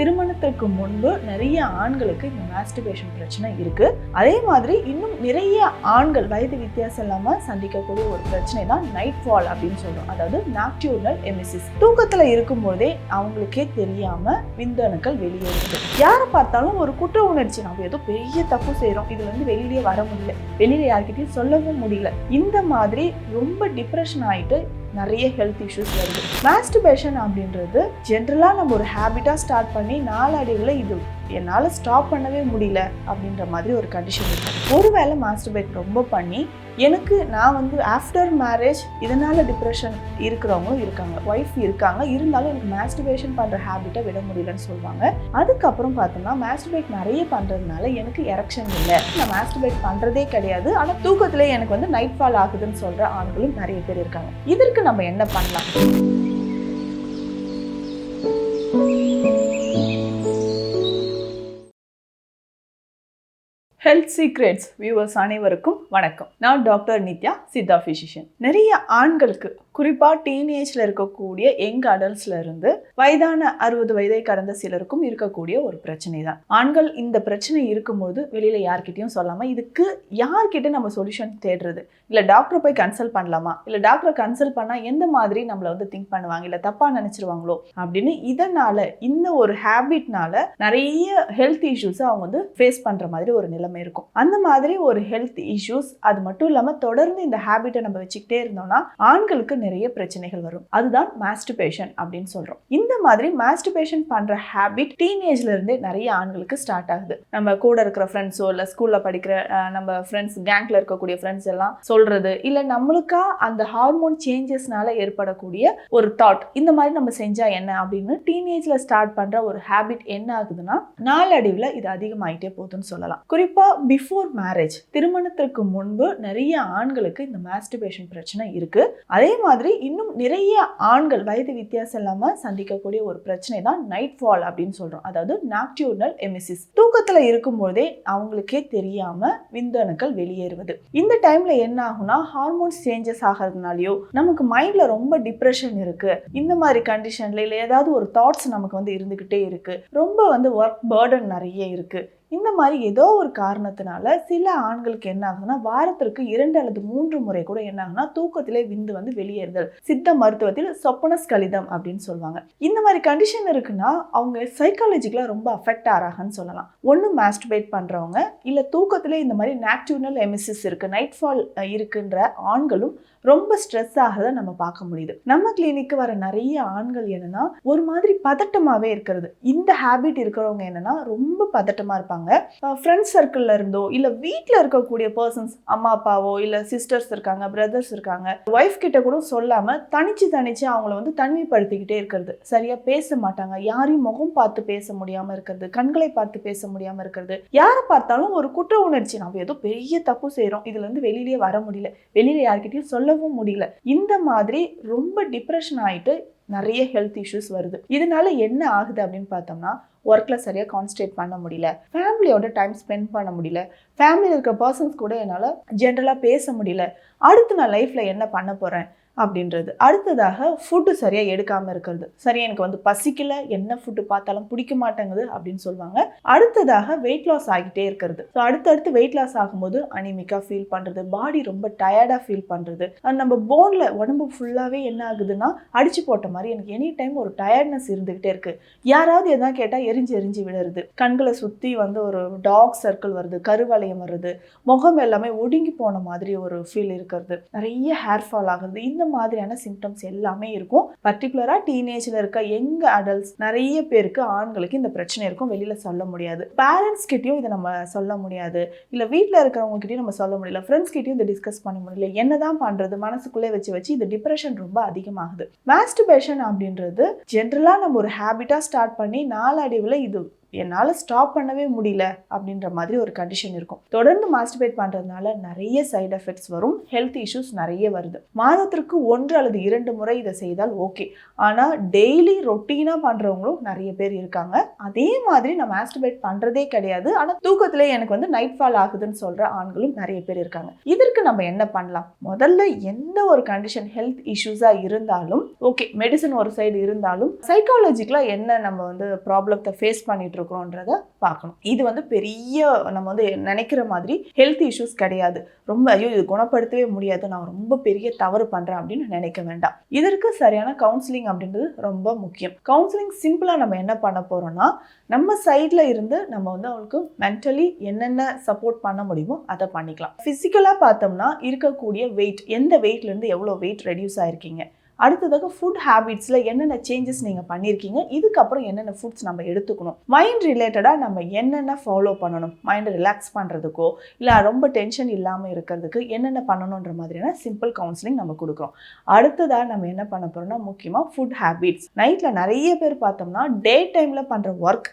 திருமணத்திற்கு முன்பு நிறைய ஆண்களுக்கு இந்த மாஸ்டிபேஷன் பிரச்சனை இருக்குது அதே மாதிரி இன்னும் நிறைய ஆண்கள் வயது வித்தியாசம் இல்லாமல் சந்திக்கக்கூடிய ஒரு பிரச்சனை தான் நைட் ஃபால் அப்படின்னு சொல்கிறோம் அதாவது நாக்டியூர்னல் எமிசிஸ் தூக்கத்தில் இருக்கும்போதே அவங்களுக்கே தெரியாமல் விந்தணுக்கள் வெளியேறுது யாரை பார்த்தாலும் ஒரு குற்ற உணர்ச்சி. நம்ம ஏதோ பெரிய தப்பு செய்கிறோம் இது வந்து வெளியிலேயே வர முடியல. வெளியில் யார்கிட்டையும் சொல்லவும் முடியல. இந்த மாதிரி ரொம்ப டிப்ரெஷன் ஆகிட்டு நிறைய ஹெல்த் இஷ்யூஸ் வருது. மாஸ்டிபேஷன் அப்படின்றது ஜென்ரலாக நம்ம ஒரு ஹேபிட்டாக ஸ்டார்ட் பண்ணி நாளடைவில் இது என்னால் ஸ்டாப் பண்ணவே முடியல அப்படின்ற மாதிரி ஒரு கண்டிஷன் இருக்கும் ஒருவேளை மாஸ்டிபேட் ரொம்ப பண்ணி எனக்கு நான் வந்து ஆஃப்டர் மேரேஜ் இதனால் டிப்ரெஷன் இருக்கிறவங்களும் இருக்காங்க. ஒய்ஃப் இருக்காங்க. இருந்தாலும் எனக்கு மேஸ்டிவேஷன் பண்ணுற ஹேபிட்டை விட முடியலன்னு சொல்லுவாங்க. அதுக்கப்புறம் பார்த்தோம்னா மேஸ்டிவேட் நிறைய பண்ணுறதுனால எனக்கு எரெக்ஷன் இல்லை. நான் மேஸ்டிவேட் பண்ணுறதே கிடையாது. ஆனால் தூக்கத்திலே எனக்கு வந்து நைட் ஃபால் ஆகுதுன்னு சொல்கிற ஆண்களும் நிறைய பேர் இருக்காங்க. இதற்கு நம்ம என்ன பண்ணலாம்? ஹெல்த் சீக்ரெட்ஸ் வியூவர்ஸ் அனைவருக்கும் வணக்கம். நான் டாக்டர் நித்யா சித்தா ஃபிசிஷியன் நிறைய ஆண்களுக்கு குறிப்பாக டீனேஜில் இருக்கக்கூடிய யங் அடல்ட்ஸ்ல இருந்து வயதான அறுபது வயதை கடந்த சிலருக்கும் இருக்கக்கூடிய ஒரு பிரச்சனை தான் ஆண்கள் இந்த பிரச்சனை இருக்கும்போது வெளியில் யார்கிட்டையும் சொல்லாமல் இதுக்கு யார்கிட்ட நம்ம சொல்யூஷன் தேடுறது? இல்லை டாக்டரை போய் கன்சல்ட் பண்ணலாமா? இல்லை டாக்டரை கன்சல்ட் பண்ணால் எந்த மாதிரி நம்மளை வந்து திங்க் பண்ணுவாங்க? இல்லை தப்பாக நினச்சிருவாங்களோ? அப்படின்னு இதனால் இந்த ஒரு ஹேபிட்னால நிறைய ஹெல்த் இஷ்யூஸை அவங்க வந்து ஃபேஸ் பண்ணுற மாதிரி ஒரு நிலைமை இருக்கும். அந்த மாதிரி ஒரு ஹெல்த் இஷ்யூஸ் அது மட்டும் இல்லாமல் தொடர்ந்து இந்த ஹேபிட்டை நம்ம வச்சுக்கிட்டே இருந்தோம்னா ஆண்களுக்கு நிறைய பிரச்சனைகள் வரும். அதுதான் மாஸ்டிபேஷன் அப்படின்னு சொல்கிறோம் இந்த மாதிரி மாஸ்டிபேஷன் பண்ணுற ஹேபிட் டீனேஜ்ல இருந்தே நிறைய ஆண்களுக்கு ஸ்டார்ட் ஆகுது. நம்ம கூட இருக்கிற ஃப்ரெண்ட்ஸோ இல்லை ஸ்கூலில் படிக்கிற நம்ம ஃப்ரெண்ட்ஸ் கேங்க்ல இருக்கக்கூடிய ஃப்ரெண்ட்ஸ் எல்லாம் சொல்றது இல்லை நம்மளுக்கா அந்த ஹார்மோன் சேஞ்சஸ்னால ஏற்படக்கூடிய ஒரு தாட் இந்த மாதிரி நம்ம செஞ்சா என்ன அப்படின்னு டீனேஜ்ல ஸ்டார்ட் பண்ற ஒரு ஹேபிட் என்ன ஆகுதுன்னா நாளடைவில் இது அதிகமாயிட்டே போகுதுன்னு சொல்லலாம். குறிப்பாக குறிப்பாக பிஃபோர் மேரேஜ் திருமணத்திற்கு முன்பு நிறைய ஆண்களுக்கு இந்த மாஸ்டிபேஷன் பிரச்சனை இருக்குது அதே மாதிரி இன்னும் நிறைய ஆண்கள் வயது வித்தியாசம் இல்லாமல் சந்திக்கக்கூடிய ஒரு பிரச்சனை தான் நைட் ஃபால் அப்படின்னு சொல்கிறோம் அதாவது நாக்டியூர்னல் எமிசிஸ் தூக்கத்தில் இருக்கும்போதே அவங்களுக்கே தெரியாமல் விந்தணுக்கள் வெளியேறுவது. இந்த டைமில் என்ன ஆகும்னா ஹார்மோன்ஸ் சேஞ்சஸ் ஆகிறதுனாலையோ நமக்கு மைண்டில் ரொம்ப டிப்ரெஷன் இருக்குது இந்த மாதிரி கண்டிஷன்ல இல்லை ஏதாவது ஒரு தாட்ஸ் நமக்கு வந்து இருந்துக்கிட்டே இருக்குது ரொம்ப வந்து ஒர்க் பேர்டன் நிறைய இருக்குது இந்த மாதிரி ஏதோ ஒரு காரணத்தினால சில ஆண்களுக்கு என்ன ஆகுதுன்னா வாரத்திற்கு இரண்டு அல்லது மூன்று முறை கூட என்ன ஆகுனா தூக்கத்திலே விந்து வந்து வெளியேறுதல். சித்த மருத்துவத்தில் சொப்பனஸ் கலிதம் அப்படின்னு சொல்லுவாங்க. இந்த மாதிரி கண்டிஷன் இருக்குன்னா அவங்க சைக்காலஜிக்கலாக ரொம்ப அஃபெக்ட் ஆகிறாங்கன்னு சொல்லலாம். ஒன்று மாஸ்டிபேட் பண்ணுறவங்க இல்லை தூக்கத்திலே இந்த மாதிரி நாக்டியூனல் எமிசிஸ் இருக்குது நைட் ஃபால் இருக்குன்ற ஆண்களும் ரொம்ப ஸ்ட்ரெஸ் ஆகிறத நம்ம பார்க்க முடியுது. நம்ம கிளினிக்கு வர நிறைய ஆண்கள் என்னன்னா ஒரு மாதிரி பதட்டமாகவே இருக்கிறது. இந்த ஹேபிட் இருக்கிறவங்க என்னன்னா ரொம்ப பதட்டமாக இருப்பாங்க. ஃப்ரெண்ட்ஸ் சர்க்கிளில் இருந்தோ இல்லை வீட்டில் இருக்கக்கூடிய பர்சன்ஸ் அம்மா அப்பாவோ இல்லை சிஸ்டர்ஸ் இருக்காங்க பிரதர்ஸ் இருக்காங்க ஒய்ஃப் கிட்ட கூட சொல்லாமல் தனிச்சு தனிச்சு அவங்கள வந்து தனிமைப்படுத்திக்கிட்டே இருக்கிறது. சரியாக பேச மாட்டாங்க. யாரையும் முகம் பார்த்து பேச முடியாமல் இருக்கிறது. கண்களை பார்த்து பேச முடியாமல் இருக்கிறது. யாரை பார்த்தாலும் ஒரு குற்ற உணர்ச்சி. நம்ம ஏதோ பெரிய தப்பு செய்கிறோம் இதுலேருந்து வெளியிலேயே வர முடியல. வெளியில் யார்கிட்டயும் சொல்லவும் முடியல. இந்த மாதிரி ரொம்ப டிப்ரெஷன் ஆயிட்டு நிறைய ஹெல்த் இஷ்யூஸ் வருது. இதனால என்ன ஆகுது அப்படின்னு பார்த்தோம்னா ஒர்க்கில் சரியாக கான்சன்ட்ரேட் பண்ண முடியல. ஃபேமிலியோட டைம் ஸ்பெண்ட் பண்ண முடியல. ஃபேமிலியில் இருக்கிற பர்சன்ஸ் கூட என்னால் ஜென்ரலாக பேச முடியல. அடுத்து நான் லைஃப்பில் என்ன பண்ண போகிறேன் அப்படின்றது. அடுத்ததாக ஃபுட்டு சரியாக எடுக்காமல் இருக்கிறது. சரியாக எனக்கு வந்து பசிக்கல என்ன ஃபுட்டு பார்த்தாலும் பிடிக்க மாட்டேங்குது அப்படின்னு சொல்லுவாங்க. அடுத்ததாக வெயிட் லாஸ் ஆகிட்டே இருக்கிறது. ஸோ அடுத்தடுத்து வெயிட் லாஸ் ஆகும்போது அனிமிக்காக ஃபீல் பண்ணுறது பாடி ரொம்ப டயர்டாக ஃபீல் பண்ணுறது நம்ம போனில் உடம்பு ஃபுல்லாகவே என்ன ஆகுதுன்னா அடிச்சு போட்ட மாதிரி எனக்கு எனி டைம் ஒரு டயர்ட்னஸ் இருந்துகிட்டே இருக்குது யாராவது எதாவது கேட்டால் எரிஞ்சு எரிஞ்சு விடுறது கண்களை சுற்றி வந்து ஒரு டாக் சர்க்கிள் வருது கருவளையம் வருது. முகம் எல்லாமே ஒடுங்கி போன மாதிரி ஒரு ஃபீல் இருக்கிறது. நிறைய ஹேர் ஃபால் ஆகுது. இந்த மாதிரியான சிம்டம்ஸ் எல்லாமே இருக்கும். பர்டிகுலராக டீனேஜில் இருக்க யங் அடல்ட்ஸ் நிறைய பேருக்கு ஆண்களுக்கு இந்த பிரச்சனை இருக்கும். வெளியில் சொல்ல முடியாது. பேரண்ட்ஸ் கிட்டேயும் இதை நம்ம சொல்ல முடியாது. இல்லை வீட்டில் இருக்கிறவங்ககிட்டயும் நம்ம சொல்ல முடியல. ஃப்ரெண்ட்ஸ் கிட்டேயும் இதை டிஸ்கஸ் பண்ண முடியல. என்னதான் பண்ணுறது மனசுக்குள்ளே வச்சு வச்சு இந்த டிப்ரெஷன் ரொம்ப அதிகமாகுது. மாஸ்டிபேஷன் அப்படின்றது ஜென்ரலாக நம்ம ஒரு ஹேபிட்டாக ஸ்டார்ட் பண்ணி நாளடைவில் இது என்னால் ஸ்டாப் பண்ணவே முடியல அப்படின்ற மாதிரி ஒரு கண்டிஷன் இருக்கும். தொடர்ந்து மாஸ்டிபேட் பண்ணுறதுனால நிறைய சைடு எஃபெக்ட்ஸ் வரும் ஹெல்த் இஷ்யூஸ் நிறைய வருது. மாதத்திற்கு ஒன்று அல்லது இரண்டு முறை இதை செய்தால் ஓகே ஆனால் டெய்லி ரொட்டீனாக பண்ணுறவங்களும் நிறைய பேர் இருக்காங்க. அதே மாதிரி நான் மாஸ்டிபேட் பண்ணுறதே கிடையாது. ஆனால் தூக்கத்திலே எனக்கு வந்து நைட் ஃபால் ஆகுதுன்னு சொல்கிற ஆண்களும் நிறைய பேர் இருக்காங்க. இதற்கு நம்ம என்ன பண்ணலாம்? முதல்ல எந்த ஒரு கண்டிஷன் ஹெல்த் இஷ்யூஸாக இருந்தாலும் ஓகே மெடிசன் ஒரு சைடு இருந்தாலும் சைக்காலஜிக்கலாக என்ன நம்ம வந்து ப்ராப்ளத்தை ஃபேஸ் பண்ணிட்டு இருக்கிறோன்றத பார்க்கணும். இது வந்து பெரிய நம்ம வந்து நினைக்கிற மாதிரி ஹெல்த் இஷ்யூஸ் கிடையாது. ரொம்ப ஐயோ இது குணப்படுத்தவே முடியாது. நான் ரொம்ப பெரிய தவறு பண்ணுறேன் அப்படின்னு நினைக்க வேண்டாம். இதற்கு சரியான கவுன்சிலிங் அப்படின்றது ரொம்ப முக்கியம். கவுன்சிலிங் சிம்பிளாக நம்ம என்ன பண்ண போகிறோம்னா நம்ம சைடில் இருந்து நம்ம வந்து அவங்களுக்கு மென்டலி என்னென்ன சப்போர்ட் பண்ண முடியுமோ அதை பண்ணிக்கலாம். ஃபிசிக்கலாக பார்த்தோம்னா இருக்கக்கூடிய வெயிட் எந்த வெயிட்லேருந்து எவ்வளோ வெயிட் ரெடியூஸ் ஆகிருக்கீங்க அடுத்ததாக ஃபுட் ஹேபிட்ஸில் என்னென்ன சேஞ்சஸ் நீங்கள் பண்ணியிருக்கீங்க இதுக்கப்புறம் என்னென்ன ஃபுட்ஸ் நம்ம எடுத்துக்கணும். மைண்ட் ரிலேட்டடாக நம்ம என்னென்ன ஃபாலோ பண்ணணும்? மைண்டை ரிலாக்ஸ் பண்ணுறதுக்கோ இல்லை ரொம்ப டென்ஷன் இல்லாமல் இருக்கிறதுக்கு என்னென்ன பண்ணணுன்ற மாதிரியான சிம்பிள் கவுன்சிலிங் நம்ம கொடுக்குறோம். அடுத்ததாக நம்ம என்ன பண்ண போகிறோம்னா முக்கியமாக ஃபுட் ஹேபிட்ஸ் நைட்டில் நிறைய பேர் பார்த்தோம்னா டே டைமில் பண்ணுற ஒர்க்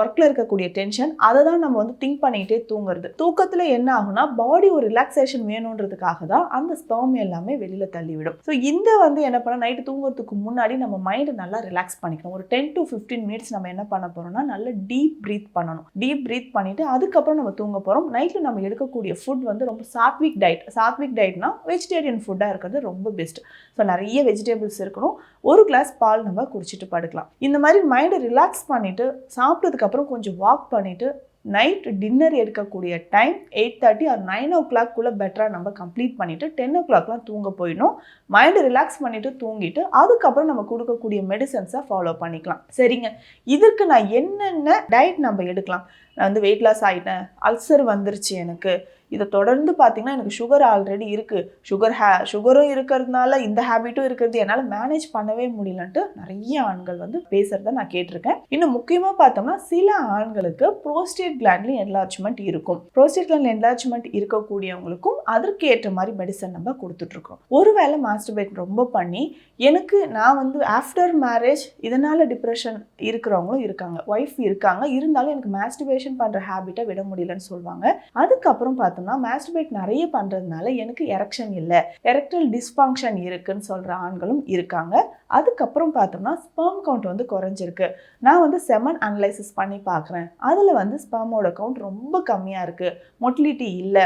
ஒர்க்கில் இருக்கக்கூடிய டென்ஷன் அதை தான் நம்ம வந்து திங்க் பண்ணிக்கிட்டே தூங்குறது. தூக்கத்தில் என்ன ஆகும்னா பாடி ஒரு ரிலாக்ஸேஷன் வேணுன்றதுக்காக தான் அந்த ஸ்பெர்ம் எல்லாமே வெளியில் தள்ளிவிடும். ஸோ இந்த வந்து என்ன பண்ண நைட்டு தூங்குறதுக்கு முன்னாடி நம்ம மைண்டை நல்லா ரிலாக்ஸ் பண்ணிக்கணும். ஒரு டென் டு ஃபிஃப்டீன் மினிட்ஸ் நம்ம என்ன பண்ண போகிறோம்னா நல்ல டீப் ப்ரீத் பண்ணணும். டீப் ப்ரீத் பண்ணிவிட்டு அதுக்கப்புறம் நம்ம தூங்க போகிறோம் நைட்டில் நம்ம எடுக்கக்கூடிய ஃபுட் வந்து ரொம்ப சாத்விக் டயட் சாத்விக் டயட்னா வெஜிடேரியன் ஃபுட்டாக இருக்கிறது ரொம்ப பெஸ்ட் ஸோ நிறைய வெஜிடபிள்ஸ் இருக்கணும். ஒரு கிளாஸ் பால் நம்ம குடிச்சிட்டு படுக்கலாம். இந்த மாதிரி மைண்டை ரிலாக்ஸ் பண்ணிவிட்டு சாப்பிட்டதுக்கப்புறம் கொஞ்சம் வாக் பண்ணிவிட்டு நைட் டின்னர் எடுக்கக்கூடிய time eight thirty or nine ஓ கிளாக்குள்ளே பெட்டராக நம்ம கம்ப்ளீட் பண்ணிவிட்டு டென் ஓ கிளாக்லாம் தூங்க போயிடணும். மைண்டை ரிலாக்ஸ் பண்ணிவிட்டு தூங்கிட்டு அதுக்கப்புறம் நம்ம கொடுக்கக்கூடிய மெடிசன்ஸை ஃபாலோ பண்ணிக்கலாம். சரிங்க. இதற்கு நான் என்னென்ன டயட் நம்ம எடுக்கலாம்? நான் வந்து வெயிட் லாஸ் ஆகிட்டேன் அல்சர் வந்துருச்சு எனக்கு. இதை தொடர்ந்து பார்த்தீங்கன்னா எனக்கு சுகர் ஆல்ரெடி இருக்குது சுகர் ஹே சுகரும் இருக்கிறதுனால இந்த ஹேபிட்டும் இருக்கிறது என்னால் மேனேஜ் பண்ணவே முடியலன்ட்டு நிறைய ஆண்கள் வந்து பேசுகிறத நான் கேட்டிருக்கேன். இன்னும் முக்கியமாக பார்த்தோம்னா சில ஆண்களுக்கு ப்ரோஸ்டேட் கிளாண்ட்லையும் என்லார்ஜ்மெண்ட் இருக்கும். ப்ரோஸ்டேட் கிளாண்ட் என்லார்ஜ்மெண்ட் இருக்கக்கூடியவங்களுக்கும் அதற்கு ஏற்ற மாதிரி மெடிசன் நம்ம கொடுத்துட்ருக்கோம். ஒருவேளை மாஸ்டர்பேட் ரொம்ப பண்ணி எனக்கு நான் வந்து ஆஃப்டர் மேரேஜ் இதனால் டிப்ரெஷன் இருக்கிறவங்களும் இருக்காங்க ஒய்ஃப் இருக்காங்க இருந்தாலும் எனக்கு மாஸ்டர்பேஷன் பண்ணுற ஹேபிட்டை விட முடியலன்னு சொல்லுவாங்க அதுக்கப்புறம் பார்த்தோம்னா மாஸ்டர்பேட் நிறைய பண்ணுறதுனால எனக்கு எரெக்ஷன் இல்லை. எரக்டல் டிஸ்ஃபங்க்ஷன் இருக்குன்னு சொல்கிற ஆண்களும் இருக்காங்க. அதுக்கப்புறம் பார்த்தோம்னா ஸ்பெர்ம் கவுண்ட் வந்து குறைஞ்சிருக்கு. நான் வந்து செமன் அனலைசிஸ் பண்ணி பார்க்குறேன். அதில் வந்து ஸ்பெர்மோட கவுண்ட் ரொம்ப கம்மியாக இருக்குது மொட்டிலிட்டி இல்லை.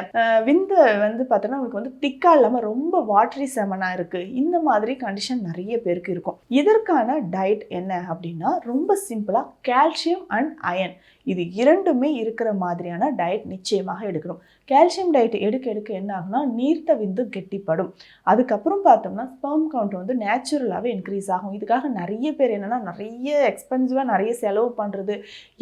விந்து வந்து பார்த்தோன்னா உங்களுக்கு வந்து திக்காக இல்லாமல் ரொம்ப வாட்டரி செமனாக இருக்குது இந்த மாதிரி கண்டிஷன் நிறைய பேருக்கு இருக்கும். இதற்கான டயட் என்ன அப்படின்னா ரொம்ப சிம்பிளாக கால்சியம் அண்ட் அயன் இது இரண்டுமே இருக்கிற மாதிரியான டயட் நிச்சயமாக எடுக்கணும். கால்சியம் டயட் எடுக்க எடுக்க என்ன ஆகுனா நீர்த்த விந்து கெட்டிப்படும். அதுக்கப்புறம் பார்த்தோம்னா ஸ்பெர்ம் கவுண்ட் வந்து நேச்சுரலாகவே இன்க்ரீஸ் ஆகும். இதுக்காக நிறைய பேர் என்னென்னா நிறைய எக்ஸ்பென்சிவாக நிறைய செலவு பண்ணுறது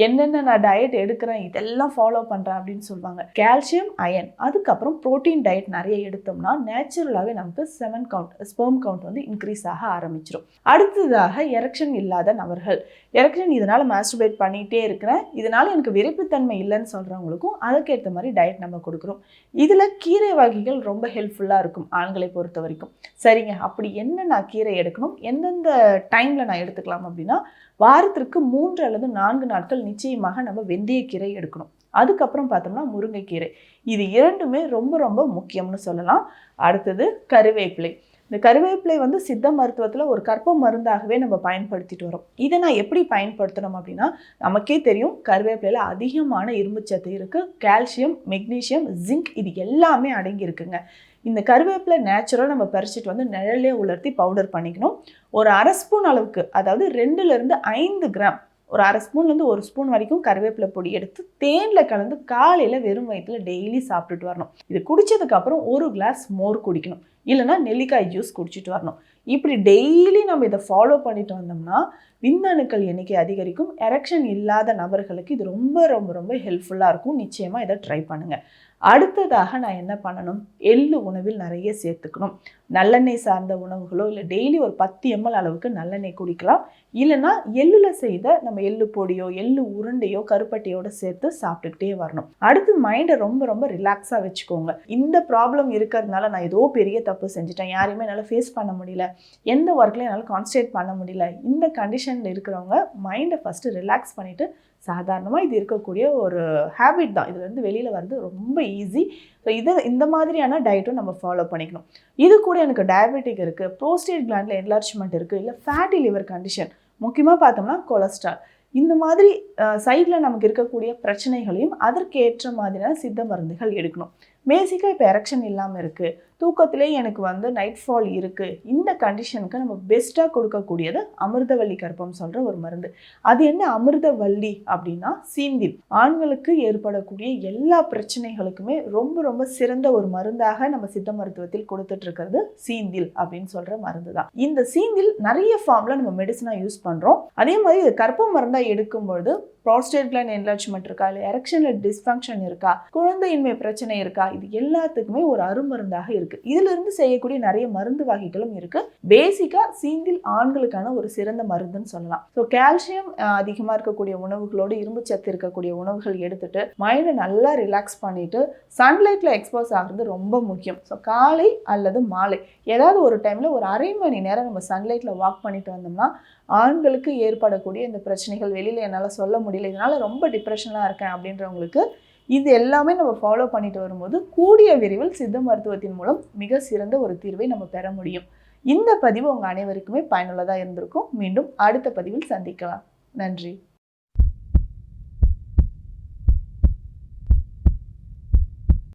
என்னென்ன நான் டயட் எடுக்கிறேன் இதெல்லாம் ஃபாலோ பண்ணுறேன் அப்படின்னு சொல்லுவாங்க. கால்சியம் அயன் அதுக்கப்புறம் ப்ரோட்டீன் டயட் நிறைய எடுத்தோம்னா நேச்சுரலாகவே நமக்கு செவன் கவுண்ட் ஸ்பெர்ம் கவுண்ட் வந்து இன்க்ரீஸ் ஆக ஆரம்பிச்சிடும் அடுத்ததாக எரெக்ஷன் இல்லாத நபர்கள். எரெக்ஷன் இதனால் மாஸ்டர்பேட் பண்ணிகிட்டே இருக்கிறேன். இதனால் எனக்கு விரைப்புத்தன்மை இல்லைன்னு சொல்கிறவங்களுக்கும் அதுக்கேற்ற மாதிரி டயட் நம்ம கொடுக்குறோம். இதில் கீரை வகைகள் ரொம்ப ஹெல்ப்ஃபுல்லாக இருக்கும் ஆண்களை பொறுத்த வரைக்கும். சரிங்க அப்படி என்ன நான் கீரை எடுக்கணும்? எந்தெந்த டைமில் நான் எடுத்துக்கலாம் அப்படின்னா வாரத்திற்கு மூன்று அல்லது நான்கு நாட்கள் நிச்சயமாக நம்ம வெந்தயக்கீரை எடுக்கணும். அதுக்கப்புறம் பார்த்தோம்னா முருங்கைக்கீரை. இது இரண்டுமே ரொம்ப ரொம்ப முக்கியம்னு சொல்லலாம். அடுத்தது கருவேப்பிலை. இந்த கருவேப்பிலை வந்து சித்த மருத்துவத்தில் ஒரு கற்ப மருந்தாகவே நம்ம பயன்படுத்திட்டு வரோம். இதை நான் எப்படி பயன்படுத்தணும் அப்படின்னா நமக்கே தெரியும் கருவேப்பிலையில் அதிகமான இரும்புச்சத்து இருக்குது கால்சியம் மெக்னீஷியம் ஜிங்க் இது எல்லாமே அடங்கியிருக்குங்க. இந்த கருவேப்பிலை நேச்சுரலாக நம்ம பறிச்சுட்டு வந்து நிழலே உலர்த்தி பவுடர் பண்ணிக்கணும். ஒரு அரை ஸ்பூன் அளவுக்கு அதாவது ரெண்டுலேருந்து ஐந்து கிராம் ஒரு அரை ஸ்பூன்லேருந்து ஒரு ஸ்பூன் வரைக்கும் கருவேப்பிலை பொடி எடுத்து தேனில் கலந்து காலையில் வெறும் வயிற்றில் டெய்லி சாப்பிட்டுட்டு வரணும். இது குடித்ததுக்கப்புறம் ஒரு கிளாஸ் மோர் குடிக்கணும். இல்லைனா நெல்லிக்காய் ஜூஸ் குடிச்சிட்டு வரணும். இப்படி டெய்லி நம்ம இதை ஃபாலோ பண்ணிட்டு வந்தோம்னா விந்தணுக்கள் எண்ணிக்கை அதிகரிக்கும். எரெக்ஷன் இல்லாத நபர்களுக்கு இது ரொம்ப ரொம்ப ரொம்ப ஹெல்ப்ஃபுல்லாக இருக்கும். நிச்சயமாக இதை ட்ரை பண்ணுங்கள் அடுத்ததாக நான் என்ன பண்ணணும்? எள்ளு உணவில் நிறைய சேர்த்துக்கணும். நல்லெண்ணெய் சார்ந்த உணவுகளோ இல்லை டெய்லி ஒரு பத்து எம்எல் அளவுக்கு நல்லெண்ணெய் குடிக்கலாம். இல்லைன்னா எள்ளில் செய்த நம்ம எள்ளு பொடியோ எள்ளு உருண்டையோ கருப்பட்டியோட சேர்த்து சாப்பிட்டுக்கிட்டே வரணும். அடுத்து மைண்டை ரொம்ப ரொம்ப ரிலாக்ஸாக வச்சுக்கோங்க. இந்த ப்ராப்ளம் இருக்கிறதுனால நான் ஏதோ பெரிய தப்பு தப்பு செஞ்சுட்டேன். யாரையுமே என்னால் ஃபேஸ் பண்ண முடியல. எந்த ஒர்க்லையும் என்னால் கான்சன்ட்ரேட் பண்ண முடியல. இந்த கண்டிஷனில் இருக்கிறவங்க மைண்டை ஃபஸ்ட்டு ரிலாக்ஸ் பண்ணிவிட்டு சாதாரணமாக இது இருக்கக்கூடிய ஒரு ஹேபிட் தான். இதுலேருந்து வெளியில் வரது ரொம்ப ஈஸி ஸோ இது இந்த மாதிரியான டயட்டும் நம்ம ஃபாலோ பண்ணிக்கணும். இது கூட எனக்கு டயபெட்டிக் இருக்குது ப்ரோஸ்டேட் கிளாண்டில் என்லார்ஜ்மெண்ட் இருக்குது இல்லை ஃபேட்டி லிவர் கண்டிஷன் முக்கியமாக பார்த்தோம்னா கொலஸ்ட்ரால் இந்த மாதிரி சைடில் நமக்கு இருக்கக்கூடிய பிரச்சனைகளையும் அதற்கேற்ற மாதிரியான சித்த மருந்துகள் எடுக்கணும். பேசிக்காக இப்போ எரக்ஷன் இல்லாமல் இருக்குது தூக்கத்திலே எனக்கு வந்து நைட் ஃபால் இருக்குது இந்த கண்டிஷனுக்கு நம்ம பெஸ்ட்டாக கொடுக்கக்கூடியது அமிர்தவல்லி கற்பம் சொல்கிற ஒரு மருந்து. அது என்ன? அமிர்தவல்லி அப்படின்னா சீந்தில். ஆண்களுக்கு ஏற்படக்கூடிய எல்லா பிரச்சனைகளுக்குமே ரொம்ப ரொம்ப சிறந்த ஒரு மருந்தாக நம்ம சித்த மருத்துவத்தில் கொடுத்துட்ருக்கிறது சீந்தில் அப்படின்னு சொல்கிற மருந்து தான் இந்த சீந்தில் நிறைய ஃபார்மில் நம்ம மெடிசனாக யூஸ் பண்ணுறோம் அதே மாதிரி இது கற்ப மருந்தாக எடுக்கும்பொழுது ப்ராஸ்டேட் கிளாண்ட் என்லார்ஜ்மெண்ட் இருக்கா? இல்லை எரெக்ஷனில் டிஸ்ஃபங்க்ஷன் இருக்கா? குழந்தையின்மை பிரச்சனை இருக்கா? இது எல்லாத்துக்குமே ஒரு அருமருந்தாக இருக்குது இதிலிருந்து செய்யக்கூடிய நிறைய மருந்து வகைகளும் இருக்குது பேசிக்காக சிங்கிள் ஆண்களுக்கான ஒரு சிறந்த மருந்துன்னு சொல்லலாம். ஸோ கால்சியம் அதிகமாக இருக்கக்கூடிய உணவுகளோடு இரும்பு சத்து இருக்கக்கூடிய உணவுகள் எடுத்துட்டு மைண்டை நல்லா ரிலாக்ஸ் பண்ணிட்டு சன்லைட்டில் எக்ஸ்போஸ் ஆகிறது ரொம்ப முக்கியம். ஸோ காலை அல்லது மாலை. ஏதாவது ஒரு டைமில் ஒரு அரை மணி நேரம் நம்ம சன்லைட்டில் வாக் பண்ணிட்டு வந்தோம்னா ஆண்களுக்கு ஏற்படக்கூடிய இந்த பிரச்சனைகள் வெளியில் என்னால் சொல்ல முடியல. இதனால் ரொம்ப டிப்ரெஷனாக இருக்கேன் அப்படின்றவங்களுக்கு இது எல்லாமே நம்ம ஃபாலோ பண்ணிட்டு வரும்போது கூடிய விரைவில் சித்த மருத்துவத்தின் மூலம் மிக சிறந்த ஒரு தீர்வை நம்ம பெற முடியும். இந்த பதிவு உங்கள் அனைவருக்குமே பயனுள்ளதாக இருந்திருக்கும். மீண்டும் அடுத்த பதிவில் சந்திக்கலாம். நன்றி.